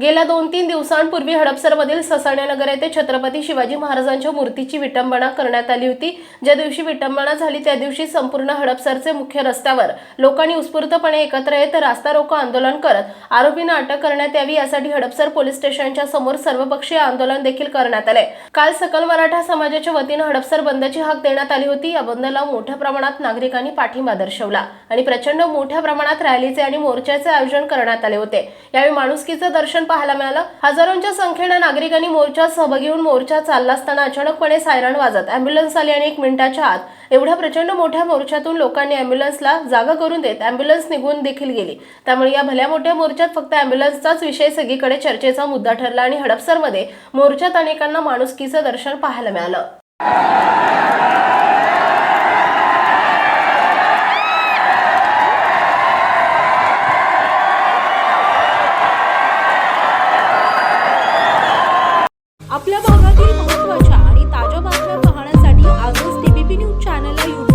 गेल्या दोन तीन दिवसांपूर्वी हडपसरमधील ससाण्यानगर येथे छत्रपती शिवाजी महाराजांच्या मूर्तीची विटंबना करण्यात आली होती. ज्या दिवशी विटंबना झाली त्या दिवशी संपूर्ण हडपसरचे मुख्य रस्त्यावर लोकांनी उत्स्फूर्तपणे एकत्र येत रास्ता रोको आंदोलन करत आरोपींना अटक करण्यात यावी यासाठी हडपसर पोलीस स्टेशनच्या समोर सर्वपक्षीय आंदोलन देखील करण्यात आले. काल सकल मराठा समाजाच्या वतीनं हडपसर बंदची हाक देण्यात आली होती. या बंदला मोठ्या प्रमाणात नागरिकांनी पाठिंबा दर्शवला आणि प्रचंड मोठ्या प्रमाणात रॅलीचे आणि मोर्चाचे आयोजन करण्यात आले होते. यावेळी माणुसकीचं दर्शन पाहायला मिळालं. हजारोंच्या संख्येनं नागरिकांनी मोर्चात सहभागी होऊन मोर्चा चालला असताना अचानकपणे सायरन वाजत. अँब्युलन्स आली आणि एक मिनिटाच्या आत एवढ्या प्रचंड मोठ्या मोर्चातून लोकांनी अँब्युलन्सला जागा करून देत अँब्युलन्स निघून देखील गेली. त्यामुळे या भल्या मोठ्या मोर्चात फक्त अँब्युलन्सचाच विषय सगळीकडे चर्चेचा मुद्दा ठरला आणि हडपसरमध्ये मोर्चात अनेकांना माणुसकीचं दर्शन पाहायला मिळालं. आपल्या भागातील महत्त्वाच्या आणि ताज्या बातम्या पाहण्यासाठी आजच टीबीपी न्यूज चॅनलला यूट्यूब